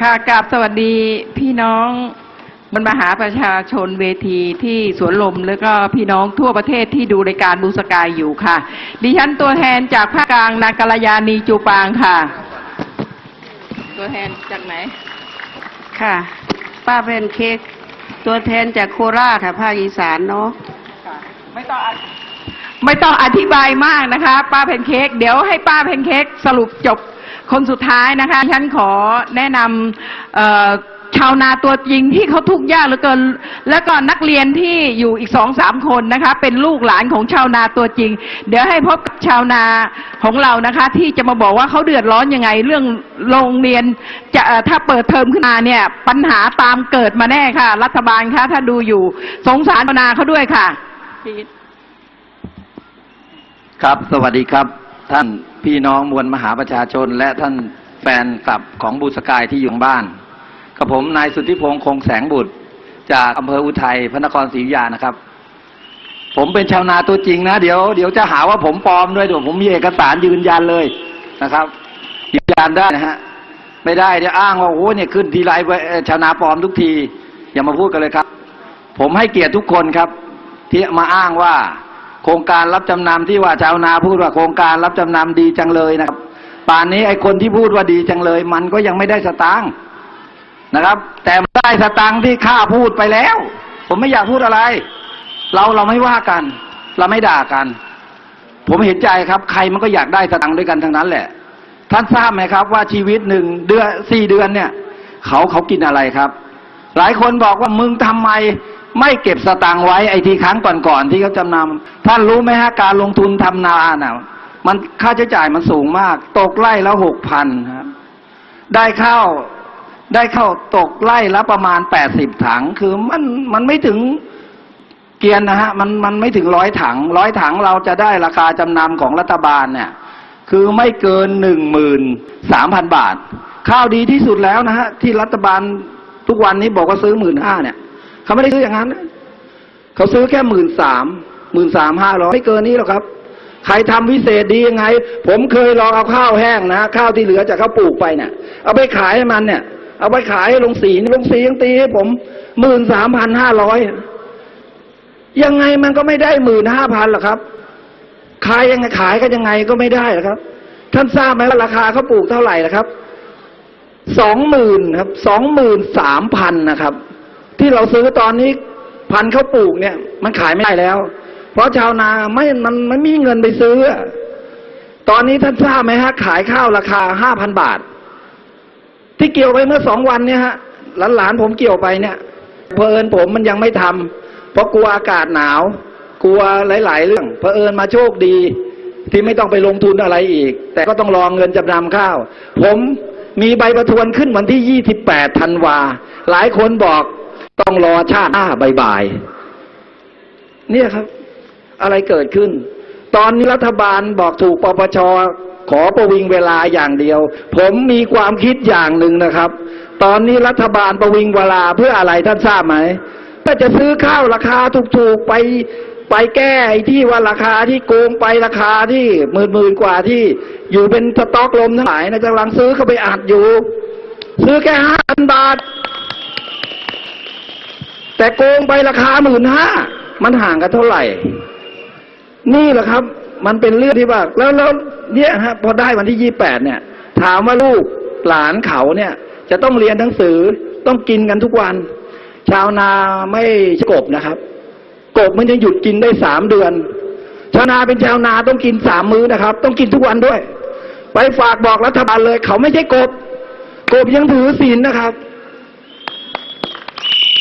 ค่ะกราบสวัสดีพี่น้องบรรมหาประชาชนเวทีที่สวนลม แล้วก็พี่น้องทั่วประเทศที่ดูรายการดูสกายอยู่ค่ะ ดิฉันตัวแทนจากภาคกลางนางกัลยาณีจูปางค่ะ ตัวแทนจากไหน ค่ะ ป้าเป็นเค้กตัวแทนจากโคราชค่ะภาคอีสานเนาะไม่ต้องอธิไม่ต้องอธิบายมากนะคะ ป้าเพนเค้กเดี๋ยวให้ป้าเพนเค้กสรุปจบ คนสุดท้ายนะคะฉันขอแนะนำชาวนาตัวจริงที่เขาทุกข์ยากเหลือเกิน แล้วก็นักเรียนที่อยู่อีกสองสามคนนะคะ เป็นลูกหลานของชาวนาตัวจริง เดี๋ยวให้พบกับชาวนาของเรานะคะ ที่จะมาบอกว่าเขาเดือดร้อนยังไง เรื่องโรงเรียนจะถ้าเปิดเทอมขึ้นมาเนี่ย ปัญหาตามเกิดมาแน่ค่ะ รัฐบาลคะถ้าดูอยู่สงสารชาวนาเขาด้วยค่ะครับสวัสดีครับท่าน พี่น้องมวลมหาประชาชน และท่านแฟนคลับของบูสกายที่อยู่บ้านกับผมนายสุทธิพงษ์คงแสงบุตร จากอำเภออุทัยพระนครศรีอยุธยานะครับ ผมเป็นชาวนาตัวจริงนะเดี๋ยวเดี๋ยวจะหาว่าผมปลอมด้วยเดี๋ยวผมมีเอกสารยืนยันเลยนะครับยืนยันได้นะฮะไม่ได้เดี๋ยวอ้างว่าโอ้เนี่ยขึ้นทีไรเอ่อชาวนาปลอมทุกที อย่ามาพูดกันเลยครับ ผมให้เกียรติทุกคนครับ ที่มาอ้างว่า โครงการรับจำนำที่ว่าชาวนาพูดว่าโครงการรับจำนำดีจังเลยนะครับ ป่านนี้ไอ้คนที่พูดว่าดีจังเลย มันก็ยังไม่ได้สตางค์นะครับ แต่ได้สตางค์ที่ข้าพูดไปแล้ว ผมไม่อยากพูดอะไร เราเราไม่ว่ากัน เราไม่ด่ากัน ผมเห็นใจครับ ใครมันก็อยากได้สตังค์ด้วยกันทั้งนั้นแหละ ท่านทราบไหมครับว่าชีวิตหนึ่งเดือนสี่เดือนเนี่ย เขาเขากินอะไรครับ หลายคนบอกว่ามึงทำไม ไม่เก็บสตางค์ไว้ไอ้ทีครั้งก่อนๆที่เขาจำนำท่านรู้ไหมฮะการลงทุนทำนาน่ะมันค่าใช้จ่ายมันสูงมาก ตกไร่ละหกพันครับได้ข้าวได้ข้าวตกไร่ละประมาณแปดสิบถัง คือมันมันไม่ถึงเกียนนะฮะมันมันไม่ถึงร้อยถังร้อยถังเราจะได้ราคาจำนำของรัฐบาลเนี่ย คือไม่เกินหนึ่งหมื่นสามพันบาท ข้าวดีที่สุดแล้วนะฮะที่รัฐบาลทุกวันนี้บอกว่าซื้อหมื่นห้าเนี่ย เขาไม่ได้ซื้ออย่างนั้นนะเขาซื้อแค่หมื่นสามหมื่นสามห้าร้อยไม่เกินนี้หรอกครับ ใครทำวิเศษดียังไง ผมเคยลองเอาข้าวแห้งนะข้าวที่เหลือจากเขาปลูกไปเนี่ยเอาไปขายให้มันเนี่ย เอาไปขายให้ลงสีลงสียังตีให้ผมหมื่นสามพันห้าร้อยยังไงมันก็ไม่ได้หมื่นห้าพันหรอกครับ ขายยังไงขายก็ยังไงก็ไม่ได้หรอกครับ ท่านทราบไหมว่าราคาเขาปลูกเท่าไหร่นะครับสองหมื่นครับสองหมื่นสามพันนะครับ ที่เราซื้อตอนนี้พันธุ์เขาปลูกเนี่ย มันขายไม่ได้แล้ว เพราะชาวนาไม่มันไม่มีเงินไปซื้อ ตอนนี้ท่านทราบไหมฮะ ขายข้าวราคาห้าพันบาท ที่เกี่ยวไปเมื่อสองวันเนี่ยฮะหลานๆผมเกี่ยวไปเนี่ย เพอเอิญผมมันยังไม่ทำเพราะกลัวอากาศหนาว กลัวหลาย ๆ เรื่องเพอเอิญมาโชคดีที่ไม่ต้องไปลงทุนอะไรอีก แต่ก็ต้องรองเงินจำนำข้าว ผมมีใบประทวนขึ้นวันที่ 28 ธันวา หลายคนบอก ต้องรอชาติหน้าบ่ายๆเนี่ยครับ อะไรเกิดขึ้น ตอนนี้รัฐบาลบอกถูกปปชขอประวิงเวลาอย่างเดียว ผมมีความคิดอย่างหนึ่งนะครับ ตอนนี้รัฐบาลประวิงเวลาเพื่ออะไรท่านทราบไหมถ้าจะซื้อข้าวราคาถูกๆไปไปแก้ไอ้ที่ว่าราคาที่โกงไปราคาที่หมื่นหมื่นๆกว่าที่อยู่เป็นสต็อกลมทั้งหลายนะกำลังซื้อเข้าไปอัดอยู่ ซื้อแค่ห้าพันบาท แต่โกงไปราคาหมื่นห้ามันห่างกันเท่าไหร่ นี่แหละครับ มันเป็นเรื่องที่ว่าแล้วแล้วเนี่ยฮะพอได้วันที่ยี่แปดเนี่ย ถามว่าลูกหลานเขาเนี่ย จะต้องเรียนหนังสือต้องกินกันทุกวัน ชาวนาไม่กบนะครับ กบมันจะหยุดกินได้สามเดือน ชาวนาเป็นชาวนาต้องกินสามมื้อนะครับ ต้องกินทุกวันด้วย ไปฝากบอกรัฐบาลเลย เขาไม่ใช่กบ กบยังถือศีลนะครับ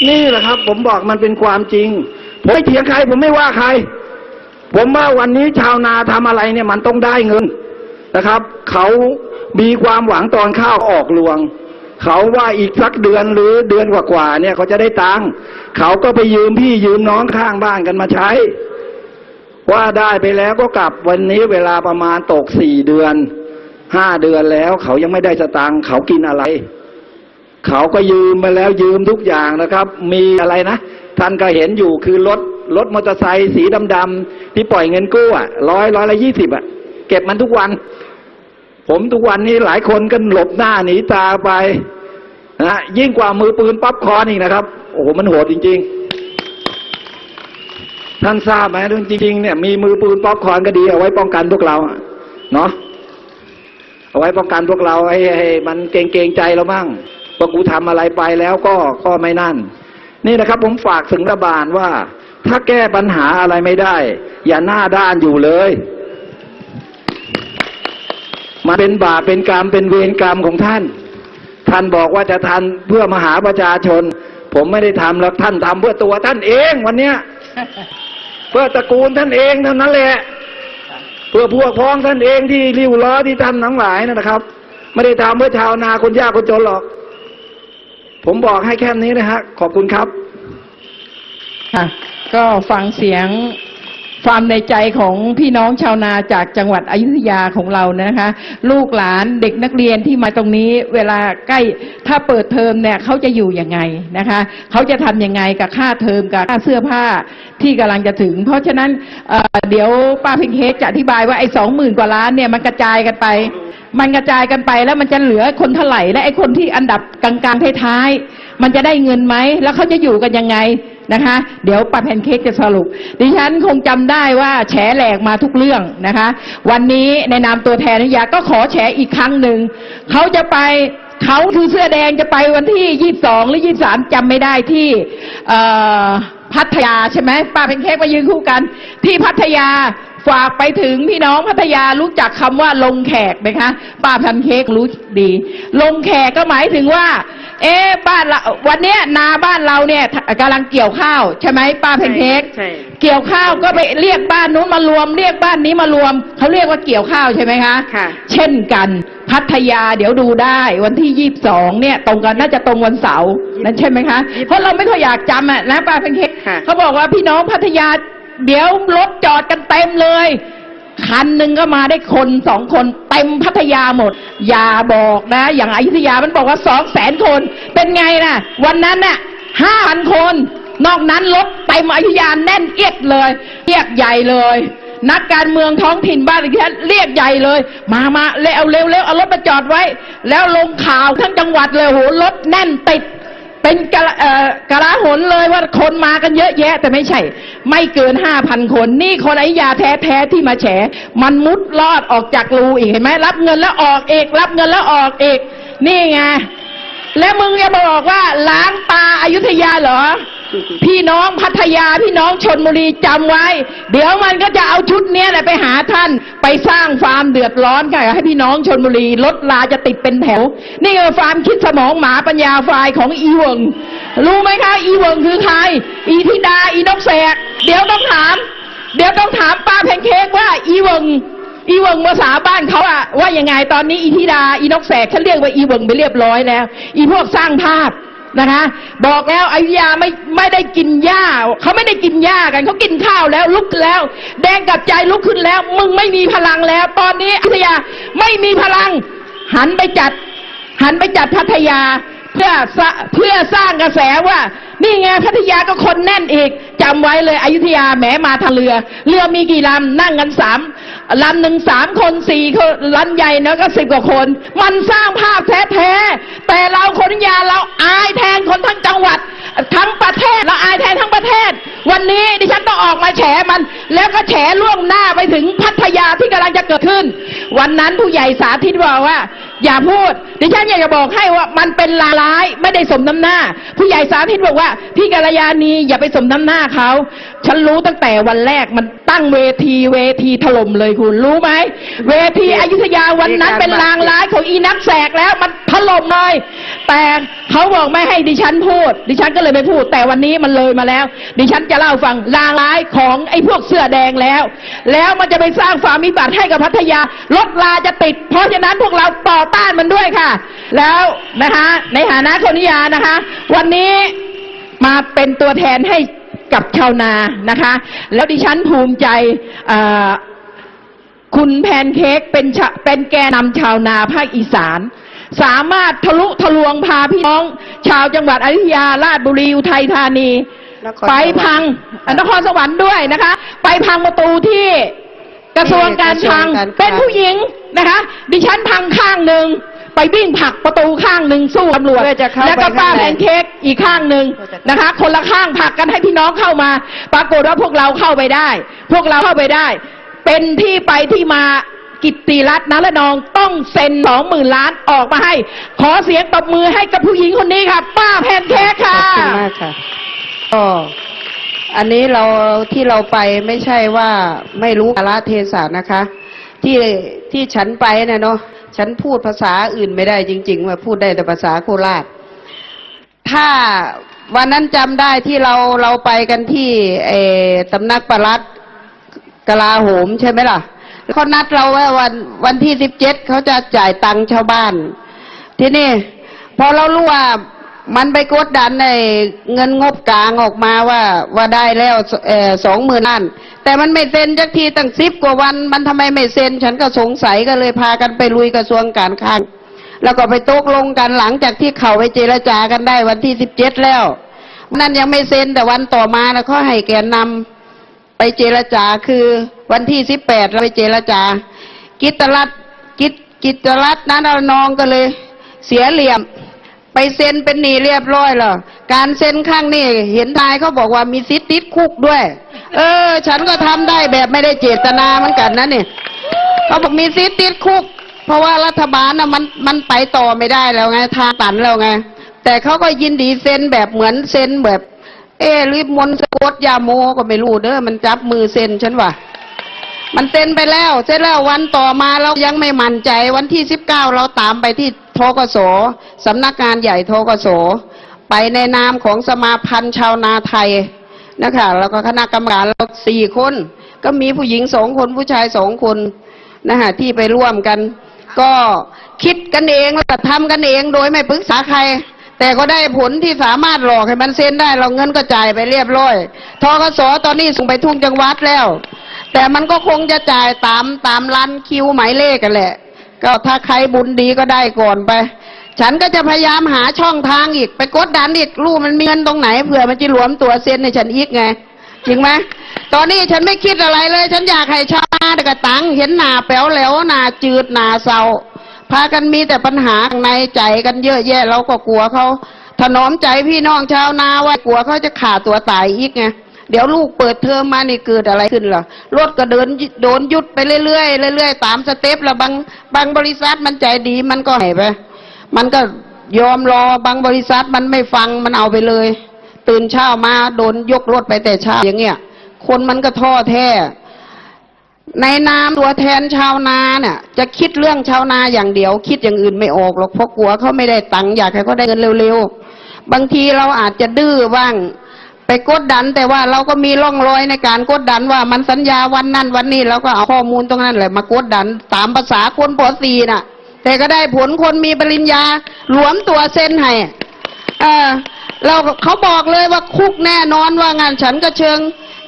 นี่แหละครับ ผมบอกมันเป็นความจริง ผมไม่เถียงใคร ผมไม่ว่าใคร ผมว่าวันนี้ชาวนาทำอะไรเนี่ยมันต้องได้เงินนะครับ เขามีความหวังตอนข้าวออกรวง เขาว่าอีกสักเดือนหรือเดือนกว่าๆเนี่ยเขาจะได้ตังค์เขาก็ไปยืมพี่ยืมน้องข้างบ้านกันมาใช้ ว่าได้ไปแล้วก็กลับวันนี้เวลาประมาณตกสี่เดือนห้าเดือนแล้ว เขายังไม่ได้สตังค์เขากินอะไร เขาก็ยืมมาแล้วยืมทุกอย่างนะครับ มีอะไรนะ ท่านก็เห็นอยู่คือรถรถมอเตอร์ไซค์สีดำๆที่ปล่อยเงินกู้อะร้อยร้อยละยี่สิบอะ เก็บมันทุกวัน ผมทุกวันนี้หลายคนก็หลบหน้าหนีตาไปนะยิ่งกว่ามือปืนป๊อปคอร์นอีกนะครับ โอ้โหมันโหดจริง ๆ ท่านทราบไหมเรื่องจริง ๆ เนี่ยมีมือปืนป๊อปคอร์นก็ดีเอาไว้ป้องกันพวกเราเนาะเอาไว้ป้องกันพวกเราให้ให้มันเกรงเกรงใจเราบ้าง ว่ากูทำอะไรไปแล้วก็ก็ไม่นั่น นี่นะครับ ผมฝากถึงรัฐบาลว่า ถ้าแก้ปัญหาอะไรไม่ได้ อย่าหน้าด้านอยู่เลยมันเป็นบาปเป็นกรรมเป็นเวรกรรมของท่าน ท่านบอกว่าจะทันเพื่อมหาประชาชน ผมไม่ได้ทำแล้วท่านทำเพื่อตัวท่านเองวันเนี้ยเพื่อตระกูลท่านเองเท่านั้นแหละเพื่อพวกพ้องท่านเองที่ริ้วล้อที่ทำทั้งหลายนั่นนะครับ ไม่ได้ทำเพื่อชาวนาคนยากคนจนหรอก ผมบอกให้แค่นี้นะฮะ ขอบคุณครับ ค่ะ ก็ฟังเสียงความในใจของพี่น้องชาวนาจากจังหวัดอยุธยาของเรานะคะ ลูกหลานเด็กนักเรียนที่มาตรงนี้ เวลาใกล้ถ้าเปิดเทอมเนี่ยเขาจะอยู่ยังไงนะคะเขาจะทำยังไงกับค่าเทอมกับค่าเสื้อผ้าที่กำลังจะถึง เพราะฉะนั้นเเดี๋ยวป้าเพ็งเค้กจะอธิบายว่าไอ้สองหมื่นกว่าล้านเนี่ยมันกระจายกันไป มันกระจายกันไปแล้วมันจะเหลือคนเท่าไหร่และไอ้คนที่อันดับกลางๆท้ายๆมันจะได้เงินไหมแล้วเขาจะอยู่กันยังไงนะคะ เดี๋ยวป้าแพนเค้กจะสรุป ดิฉันคงจำได้ว่าแฉแหลกมาทุกเรื่องนะคะ วันนี้ในนามตัวแทนนิยาก็ขอแฉอีกครั้งหนึ่งเขาจะไปเขาคือเสื้อแดงจะไปวันที่ยี่สองหรือยี่สามจำไม่ได้ที่พัทยาใช่ไหมป้าแพนเค้กมายืนคู่กัน ที่พัทยา ฝากไปถึงพี่น้องพัทยารู้จักคำว่าลงแขกไหมคะ ป้าแพนเค้กรู้ดี ลงแขกก็หมายถึงว่า เอ๊ะบ้านเราวันเนี้ยนาบ้านเราเนี่ยกำลังเกี่ยวข้าวใช่ไหมป้าเพนเค้กใช่เกี่ยวข้าวก็ไปเรียกบ้านนู้นมารวม เรียกบ้านนี้มารวมเขาเรียกว่าเกี่ยวข้าวใช่ไหมคะค่ะ เช่นกันพัทยาเดี๋ยวดูได้วันที่ยี่สิบสองเนี่ย ตรงกันน่าจะตรงวันเสาร์นั่นใช่ไหมคะ เพราะเราไม่ค่อยอยากจำอะนะป้าเพนเค้กค่ะเขาบอกว่าพี่น้องพัทยา เดี๋ยวรถจอดกันเต็มเลย คันหนึ่งก็มาได้คนสองคนเต็มพัทยาหมด อย่าบอกนะ อย่างอยุธยามันบอกว่าสองแสนคน เป็นไงนะวันนั้นน่ะห้าพันคน นอกนั้นรถเต็มอยุธยาแน่นเอียดเลยเอียดใหญ่เลย นักการเมืองท้องถิ่นบ้านที่เรียกใหญ่เลย มามาเร็วเร็วเร็วเอารถมาจอดไว้ แล้วลงข่าวทั้งจังหวัดเลยโหรถแน่นติด เป็นกะละเอ่อกะลาหนเลยว่าคนมากันเยอะแยะ แต่ไม่ใช่ ไม่เกินห้าพันคน นี่คนไอ้ยาแท้ๆที่มาแฉ มันมุดลอดออกจากรูอีกเห็นไหมรับเงินแล้วออกเอกรับเงินแล้วออกเอกนี่ไงแล้วมึงจะบอกว่าล้างตาอายุทยาเหรอ พี่น้องพัทยาพี่น้องชนบุรีจำไว้ เดี๋ยวมันก็จะเอาชุดเนี้ยแหละไปหาท่าน ไปสร้างฟาร์มเดือดร้อนค่ะให้พี่น้องชนบุรีรถลาจะติดเป็นแถว นี่คือฟาร์มคิดสมองหมาปัญญาฟล์ของอีเวิงรู้ไหมคะอีเวิงคือใคร อีธิดาอีนกแสก เดี๋ยวต้องถาม เดี๋ยวต้องถามป้าแพนเค้กว่าอีเวิงอีเวิงภาษาบ้านเขาอะว่ายังไงตอนนี้อีธิดาอีนกแสกฉันเรียกว่าอีเวิงไปเรียบร้อยแล้ว อีพวกสร้างภาพ นะคะ บอกแล้วอยุธยาไม่ไม่ได้กินหญ้าเขาไม่ได้กินหญ้ากันเขากินข้าวแล้วลุกแล้ว แดงกับใจลุกขึ้นแล้ว มึงไม่มีพลังแล้ว ตอนนี้อยุธยาไม่มีพลัง หันไปจัด หันไปจัดพัทยา เพื่อเพื่อสร้างกระแสว่า นี่ไงพัทยาก็คนแน่นอีกจำไว้เลยอยุธยาแหมมาทางเรือ เรือมีกี่ลำนั่งกันสามลำหนึ่งสามคนสี่คนลำใหญ่นะก็สิบกว่าคน มันสร้างภาพแท้ๆแต่เราคนอยุธยาเราอายแทนคนทั้งจังหวัด ทั้งประเทศเราอายแทนทั้งประเทศ วันนี้ดิฉันต้องออกมาแฉมัน แล้วก็แฉล่วงหน้าไปถึงพัทยาที่กำลังจะเกิดขึ้น วันนั้นผู้ใหญ่สาธิตบอกว่า อย่าพูดดิฉันอยากจะบอกให้ว่ามันเป็นลาร้ายไม่ได้สมน้ำหน้า ผู้ใหญ่สาธิตบอกว่า พี่กัลยาณีอย่าไปสมน้ำหน้าเขา ฉันรู้ตั้งแต่วันแรกมัน ตั้งเวทีเวทีถล่มเลยคุณรู้ไหม เวทีอยุธยาวันนั้นเป็นลางร้ายของอีนักแสกแล้วมันถล่มเลยแต่เขาบอกไม่ให้ดิฉันพูด ดิฉันก็เลยไม่พูด แต่วันนี้มันเลยมาแล้ว ดิฉันจะเล่าฟังลางร้ายของไอ้พวกเสื้อแดงแล้ว แล้วมันจะไปสร้างความมิบัติให้กับพัทยารถลาจะติด เพราะฉะนั้นพวกเราต่อต้านมันด้วยค่ะ แล้วนะคะในฐานะคนนิยานะคะ วันนี้มาเป็นตัวแทนให้ กับชาวนานะคะ แล้วดิฉันภูมิใจเอ่อคุณแพนเค้กเป็นชะเป็นแกนนำชาวนาภาคอีสาน สามารถทะลุทะลวงพาพี่น้อง ชาวจังหวัดอยุธยาราชบุรีอุทัยธานีนครสวรรค์ไปพังนครสวรรค์ด้วยนะคะ ไปพังประตูที่กระทรวงการคลังกระทรวงการคลังเป็นผู้หญิง นะคะ ดิฉันพังข้างหนึ่งไปวิ่งผลักประตูข้างหนึ่งสู้ตำรวจเพื่อจะเข้าแล้วก็ไปป้าข้างในแพนเค้กอีกข้างหนึ่งเพื่อจะนะคะ คนละข้างผลักกันให้พี่น้องเข้ามา ปรากฏว่าพวกเราเข้าไปได้ พวกเราเข้าไปได้ เป็นที่ไปที่มากิตติรัตน์นรนองต้องเซ็นสองหมื่นล้านออกมาให้ ขอเสียงตบมือให้กับผู้หญิงคนนี้ค่ะ ป้าแพนเค้กขค่ะอบคุณมากค่ะก็อันนี้เราที่เราไปไม่ใช่ว่าไม่รู้กาลเทศะนะคะ ที่ที่ฉันไปนี่ยเนาะฉันพูดภาษาอื่นไม่ได้จริง ๆ ว่าพูดได้แต่ภาษาโคราช ถ้าวันนั้นจำได้ที่เราเราไปกันที่เออสำนักประลัดกลาโหมใช่ไหมล่ะเขานัดเราว่าวันวันที่สิบเจ็ดเขาจะจ่ายตังค์ชาวบ้าน ที่นี่พอเรารู้ว่ามันไปกดดันในเงินงบกลางออกมาว่าว่าได้แล้วสองหมื่นล้าน แต่มันไม่เซ็นจักทีตั้งสิบกว่าวัน มันทำไมไม่เซ็น ฉันก็สงสัยก็เลยพากันไปลุยกระทรวงการคลัง แล้วก็ไปตกลงกันหลังจากที่เขาไปเจรจากันได้วันที่สิบเจ็ดแล้ว นั่นยังไม่เซ็นแต่วันต่อมานะเขาให้แกนนำไปเจรจาคือวันที่สิบแปดเราไปเจรจา กิตตรัตกิตกิตรัตน์นั้นเรานองก็เลย เสียเหลี่ยม ไปเซ็นเป็นหนีเรียบร้อยแล้วการเซ็นข้างนี้เห็นนายเขาบอกว่ามีสิทธิ์ติดคุกด้วย เออ ฉันก็ทำได้แบบไม่ได้เจตนาเหมือนกันนะเนี่ยเขาบอกมีสิทธิ์ติดคุก เพราะว่ารัฐบาลน่ะมันมันไปต่อไม่ได้แล้วไงทางตันแล้วไง แต่เขาก็ยินดีเซ็นแบบเหมือนเซ็นแบบ เออรีบมนสะกดยาโมก็ไม่รู้เด้อมันจับมือเซ็นฉันว่ามันเซ็นไปแล้วเสร็จแล้ววันต่อมาเรายังไม่มั่นใจวันที่สิบเก้าเราตามไปที่ทกสสำนักงานใหญ่ทกสไปในนามของสมาพันธ์ชาวนาไทย นะคะแล้วก็คณะกรรมการเราสี่คน ก็มีผู้หญิงสองคนผู้ชายสองคนนะคะที่ไปร่วมกัน ก็คิดกันเองแล้วก็ทำกันเองโดยไม่ปรึกษาใคร แต่ก็ได้ผลที่สามารถหลอกให้มันเซ็นได้ เราเงินก็จ่ายไปเรียบร้อยทกสตอนนี้ส่งไปทุ่งจังหวัดแล้ว แต่มันก็คงจะจ่ายตามตามรันคิวหมายเลขกันแหละ ก็ถ้าใครบุญดีก็ได้ก่อนไป ฉันก็จะพยายามหาช่องทางอีก ไปกดดันอีกลูกมันมีเงินตรงไหนเผื่อมันจะหลวมตัวเซ็นในฉันอีกไงจริงไหมตอนนี้ฉันไม่คิดอะไรเลย ฉันอยากให้ชาวนากระตังเห็นหนาแป๋วแหลวหนาจืดหนาเศร้าพากันมีแต่ปัญหาข้างในใจกันเยอะแยะเราก็กลัวเขาถนอมใจพี่น้องชาวนาว่ากลัวเขาจะขาดตัวตายอีกไงเดี๋ยวลูกเปิดเทอมมานี่เกิดอะไรขึ้นล่ะรถก็เดินโดนยุดไปเรื่อยๆเรื่อยๆตามสเต็ปแล้วบางบางบริษัทมันใจดีมันก็ให้ไป มันก็ยอมรอบางบริษัทมันไม่ฟังมันเอาไปเลย ตื่นเช้ามาโดนยกรถไปแต่เช้าอย่างเงี้ย คนมันก็ท้อแท้ ในนามตัวแทนชาวนาเนี่ยจะคิดเรื่องชาวนาอย่างเดียว คิดอย่างอื่นไม่ออกหรอกเพราะกลัวเขาไม่ได้ตังค์อยากให้เขาได้เงินเร็วๆบางทีเราอาจจะดื้อบ้างไปกดดันแต่ว่าเราก็มีร่องรอยในการกดดันว่ามันสัญญาวันนั้นวันนี้เราก็เอาข้อมูลตรงนั้นแหละมากดดันตามภาษาคนปอสีน่ะ แต่ก็ได้ผลคนมีปริญญา หลวมตัวเส้นให้เออเราเขาบอกเลยว่าคุกแน่นอนว่า งานฉันก็เชิง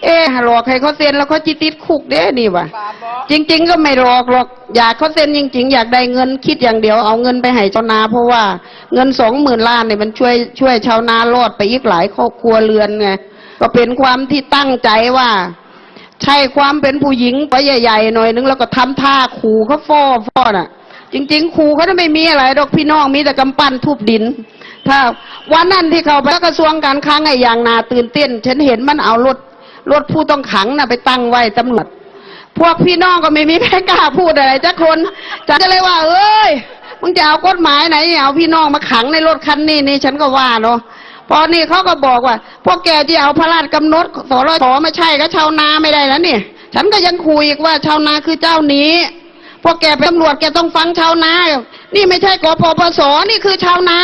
เอ๊ะหลอกให้เขาเซ็นแล้วเขาจิติดคุกเด้นี่วะจริง ๆ ก็ไม่หลอกหรอกอยากเขาเซ็นจริง ๆ อยากได้เงินคิดอย่างเดียวเอาเงินไปให้ชาวนา เพราะว่าเงินสองหมื่นล้านเนี่ยมันช่วยช่วยชาวนารอดไปอีกหลายครอบครัวเรือนไงก็เป็นความที่ตั้งใจว่า ใช่ความเป็นผู้หญิงไปใหญ่ๆหน่อยนึงแล้วก็ทำท่าขู่เขาฟ้อฟ้อน่ะ จริงๆขู่เขาไม่มีอะไรดอกพี่น้องมีแต่กำปั้นทุบดิน ถ้าวันนั้นที่เขาไปกระทรวงการคลังไอ้อย่างนาตื่นเต้น ฉันเห็นมันเอารถรถผู้ต้องขังน่ะไปตั้งไว้ตำรวจพวกพี่น้องก็ไม่มีใครกล้าพูดอะไรจักคนฉันก็เลยว่า เอ้ยมึงจะเอากฎหมายไหนเอาพี่น้องมาขังในรถคันนี้นี่ฉันก็ว่าเนาะพอนี่เขาก็บอกว่า พวกแกที่เอาพระราชกำหนดสรสไม่ใช่ก็ชาวนาไม่ได้แล้วนี่ ฉันก็ยังคุยอีกว่าชาวนาคือเจ้านี้ พวกแกเป็นตำรวจแกต้องฟังชาวนา นี่ไม่ใช่กปปส นี่คือชาวนา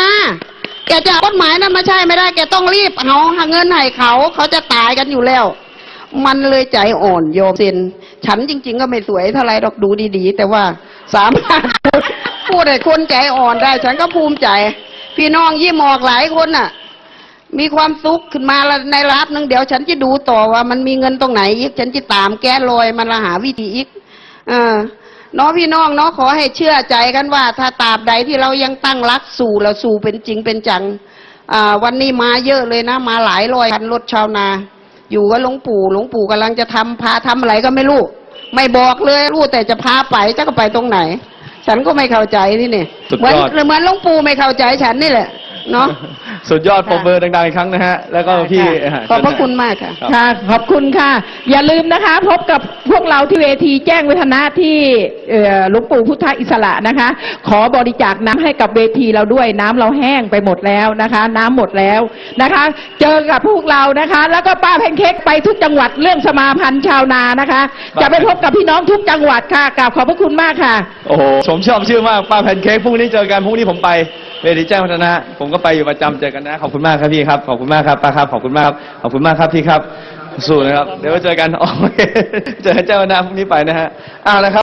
แกจะกฎหมายนั้นมาใช่ไม่ได้ แกต้องรีบเอาหาเงินให้เขา เขาจะตายกันอยู่แล้ว มันเลยใจอ่อนโยมเซนฉันจริง ๆ ก็ไม่สวยเท่าไรดอกดูดีๆ แต่ว่าสามารถพูดให้คนใจอ่อนได้ ฉันก็ภูมิใจ พี่น้องยิ้มอกหลายคนน่ะ มีความสุขขึ้นมาในรับหนึ่งเดี๋ยว ฉันจะดูต่อว่ามันมีเงินตรงไหนอีก ฉันจะตามแก้รอยมันละหาวิธีอีกเออ เนาะพี่น้องเนาะขอให้เชื่อใจกันว่า ถ้าตราบใดที่เรายังตั้งรักสู่เราสู่เป็นจริงเป็นจังอ่าวันนี้มาเยอะเลยนะ มาหลายร้อยคันรถชาวนา อยู่กับหลวงปู่หลวงปู่กำลังจะทำพาทำอะไรก็ไม่รู้ ไม่บอกเลยรู้แต่จะพาไปจะก็ไปตรงไหน ฉันก็ไม่เข้าใจนี่เนี่ยสุดเหมือนยอดเหมือนหลวงปู่ไม่เข้าใจฉันนี่แหละ เนาะ สุดยอดปรบมือดังๆอีกครั้งนะฮะ แล้วก็พี่ค่ะขอบพระคุณมากค่ะรับค่ะ ขอบคุณค่ะ อย่าลืมนะคะ พบกับพวกเราที่เวทีแจ้งวัฒนะที่เอ่อหลวงปู่พุทธอิสระนะคะ ขอบริจาคน้ำให้กับเวทีเราด้วยน้ำเราแห้งไปหมดแล้วนะคะ น้ำหมดแล้วนะคะ เจอกับพวกเรานะคะ แล้วก็ป้าแพนเค้กไปทุกจังหวัดเรื่องสมาพันธ์ชาวนานะคะ จะไปพบกับพี่น้องทุกจังหวัดค่ะกราบขอบพระคุณมากค่ะ โอ้โหผมชอบชื่อมากป้าแพนเค้กพรุ่งนี้เจอกันพรุ่งนี้ผมไป เวทีแจ้งวัฒนะ ผมก็ไปอยู่ประจำเจอกันนะ ขอบคุณมากครับพี่ครับ ขอบคุณมากครับป้าครับ ขอบคุณมากครับ ขอบคุณมากครับพี่ครับ สู้นะครับ เดี๋ยวไว้เจอกันโอเคเจอกันแจ้งวัฒนะพรุ่งนี้ไปนะฮะอ้าวนะครับ